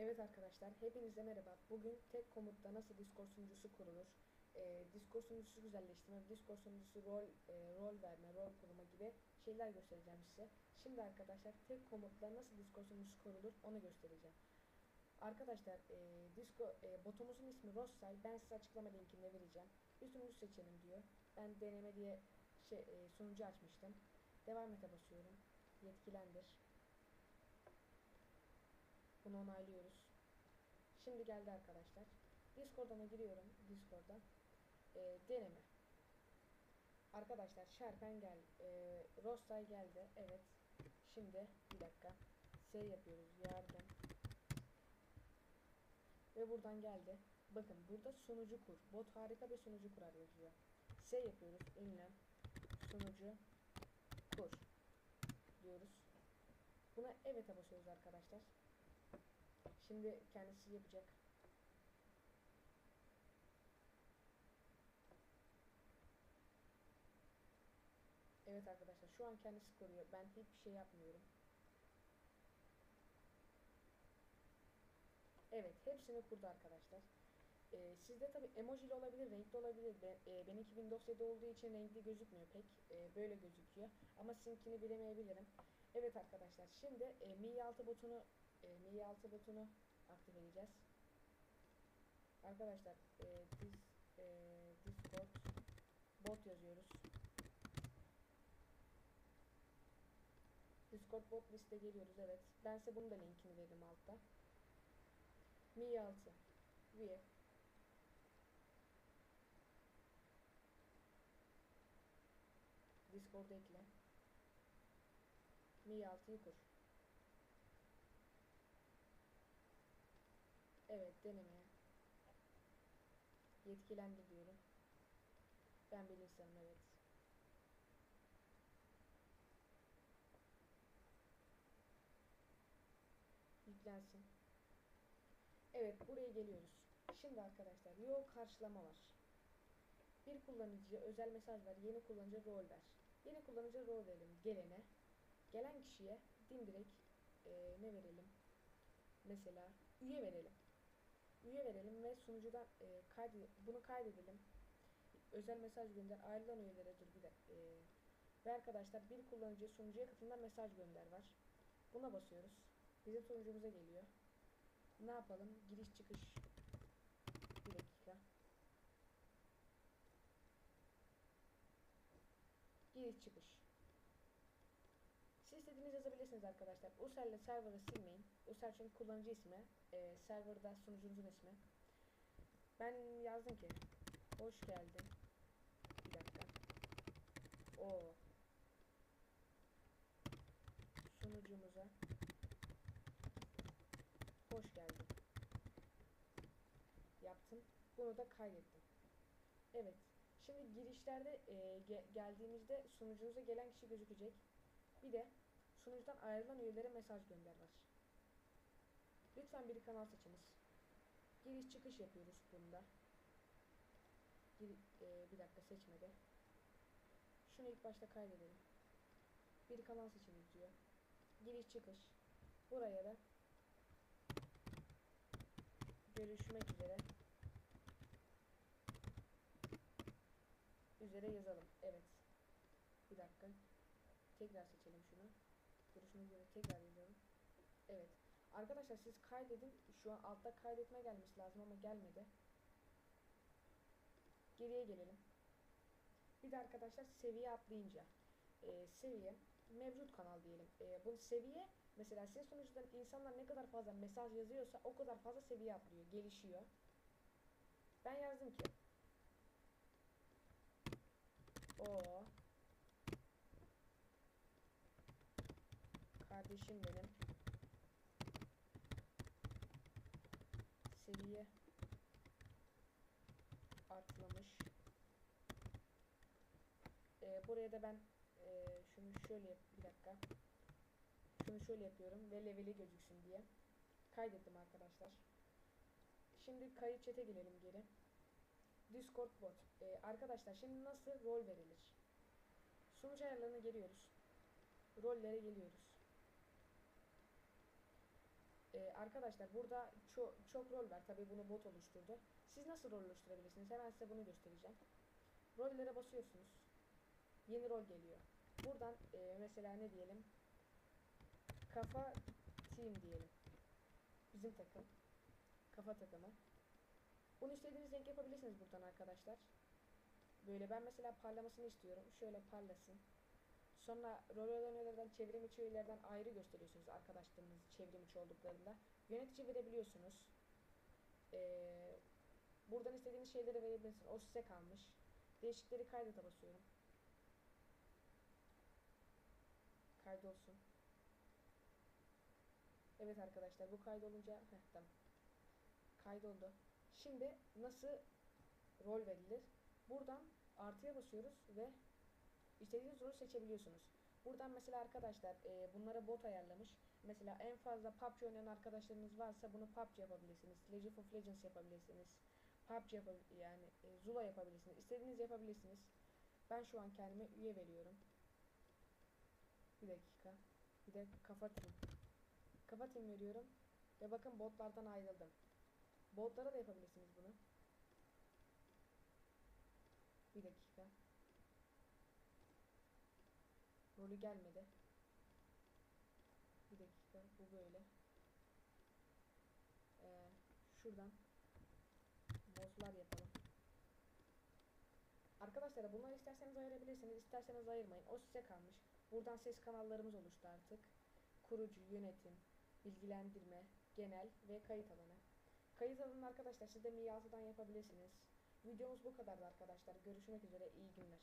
Evet arkadaşlar, hepinize merhaba. Bugün tek komutla nasıl Discord sunucusu kurulur, e, Discord sunucusu güzelleştirme, Discord sunucusu rol e, rol verme, rol kurma gibi şeyler göstereceğim size. Şimdi arkadaşlar tek komutla nasıl Discord sunucusu kurulur onu göstereceğim. Arkadaşlar, e, Disco e, botumuzun ismi Rossay. Ben size açıklama linkini vereceğim. Bir seçelim diyor. Ben deneme diye şey e, sunucu açmıştım. Devam ete basıyorum. Yetkilendir. Bunu onaylıyoruz. Şimdi geldi arkadaşlar. Discord'a giriyorum. Discord'a. Ee, deneme. Arkadaşlar Sherpen gel. E, Rostay geldi. Evet. Şimdi bir dakika. S yapıyoruz. Yardım. Ve buradan geldi. Bakın burada sunucu kur. Bot harika bir sunucu kurar yazıyor. S yapıyoruz. Ünlem. Sunucu kur. Diyoruz. Buna evet'e basıyoruz arkadaşlar. Şimdi kendisi yapacak. Evet arkadaşlar şu an kendisi kuruyor. Ben hiçbir şey yapmıyorum. Evet hepsini kurdu arkadaşlar. Ee, sizde tabi emojili olabilir, renkli olabilir. Ben, e, benimki Windows 7 olduğu için renkli gözükmüyor pek. E, böyle gözüküyor. Ama sizinkini bilemeyebilirim. Evet arkadaşlar şimdi e, Mi 6 botunu e, Mi 6 botunu aktif edeceğiz. Arkadaşlar e, dis, e, Discord bot yazıyoruz. Discord bot liste geliyoruz evet. Ben size bunun da linkini veririm altta. Mi 6 üye Discord ekle. Mi 6'yı kur. Evet denemeye. Yetkilendir diyorum. Ben bir insanım evet. Yüklensin. Evet buraya geliyoruz. Şimdi arkadaşlar yol karşılama var. Bir kullanıcıya özel mesaj ver. Yeni kullanıcı rol ver. Yeni kullanıcı rol verelim gelene. Gelen kişiye dimdirek e, ne verelim? Mesela üye verelim. Üye verelim ve sunucudan e, kaydı, bunu kaydedelim. Özel mesaj gönder. Ayrılan üyelere dur bir de. E, ve arkadaşlar bir kullanıcı sunucuya katılımdan mesaj gönder var. Buna basıyoruz. Bizim sunucumuza geliyor. Ne yapalım? Giriş çıkış. Bir dakika. Giriş çıkış. Siz istediğiniz yazabilirsiniz arkadaşlar. User'le server'ı silmeyin. Çünkü kullanıcı ismi. E, server'da sunucunuzun ismi. Ben yazdım ki hoş geldin. Bir dakika. O sunucumuza hoş geldin. Yaptım. Bunu da kaydettim. Evet. Şimdi girişlerde e, ge geldiğimizde sunucunuza gelen kişi gözükecek. Bir de sunucudan ayrılan üyelere mesaj gönder. Lütfen bir kanal seçiniz. Giriş çıkış yapıyoruz bunda. Gir, e, bir dakika seçmedi. Şunu ilk başta kaydedelim. Bir kanal seçiniz diyor. Giriş çıkış. Buraya da görüşmek üzere üzere yazalım. Evet. Bir dakika. Tekrar seçelim şunu. Görüşmek üzere tekrar yazalım. Evet. Arkadaşlar siz kaydedin. Şu an altta kaydetme gelmesi lazım ama gelmedi. Geriye gelelim. Bir de arkadaşlar seviye atlayınca e, seviye mevcut kanal diyelim. E, bu seviye mesela ses sunucudan insanlar ne kadar fazla mesaj yazıyorsa o kadar fazla seviye atlıyor, gelişiyor. Ben yazdım ki o kardeşim benim seviye artlamış. Ee, buraya da ben e, şunu şöyle bir dakika. Şunu şöyle yapıyorum ve leveli gözüksün diye. Kaydettim arkadaşlar. Şimdi kayıt chat'e gelelim geri. Discord bot. Ee, arkadaşlar şimdi nasıl rol verilir? Sunucu ayarlarına geliyoruz. Rollere geliyoruz. Ee, arkadaşlar burada çok çok rol var. Tabii bunu bot oluşturdu. Siz nasıl rol oluşturabilirsiniz? Hemen size bunu göstereceğim. Rollere basıyorsunuz. Yeni rol geliyor. Buradan e, mesela ne diyelim? Kafa team diyelim. Bizim takım. Kafa takımı. Bunu istediğiniz renk yapabilirsiniz buradan arkadaşlar. Böyle ben mesela parlamasını istiyorum. Şöyle parlasın. Sonra rol öğrenmelerden çevrim içi üyelerden ayrı gösteriyorsunuz arkadaşlarınız çevrim içi olduklarında. Yönetici verebiliyorsunuz. Ee, buradan istediğiniz şeyleri verebilirsiniz. O size kalmış. Değişikleri kaydete basıyorum. Kaydolsun. Evet arkadaşlar bu kaydolunca heh, tamam. Kaydoldu. Şimdi nasıl rol verilir? Buradan artıya basıyoruz ve istediğiniz rolü seçebiliyorsunuz. Buradan mesela arkadaşlar e, bunlara bot ayarlamış. Mesela en fazla PUBG oynayan arkadaşlarınız varsa bunu PUBG yapabilirsiniz. League of Legends yapabilirsiniz. PUBG yapabil yani e, Zula yapabilirsiniz. İstediğiniz yapabilirsiniz. Ben şu an kendime üye veriyorum. Bir dakika. Bir de. Kafa team veriyorum. Ve bakın botlardan ayrıldım. Botlara da yapabilirsiniz bunu. Bir dakika. Rolü gelmedi. Bir dakika. Bu böyle. Ee, şuradan bosslar yapalım. Arkadaşlar bunları isterseniz ayırabilirsiniz, isterseniz ayırmayın. O size kalmış. Buradan ses kanallarımız oluştu artık. Kurucu, yönetim, bilgilendirme, genel ve kayıt alanı. Kayıt alanı arkadaşlar siz de Mi 6'dan yapabilirsiniz. Videomuz bu kadardı arkadaşlar. Görüşmek üzere. iyi günler.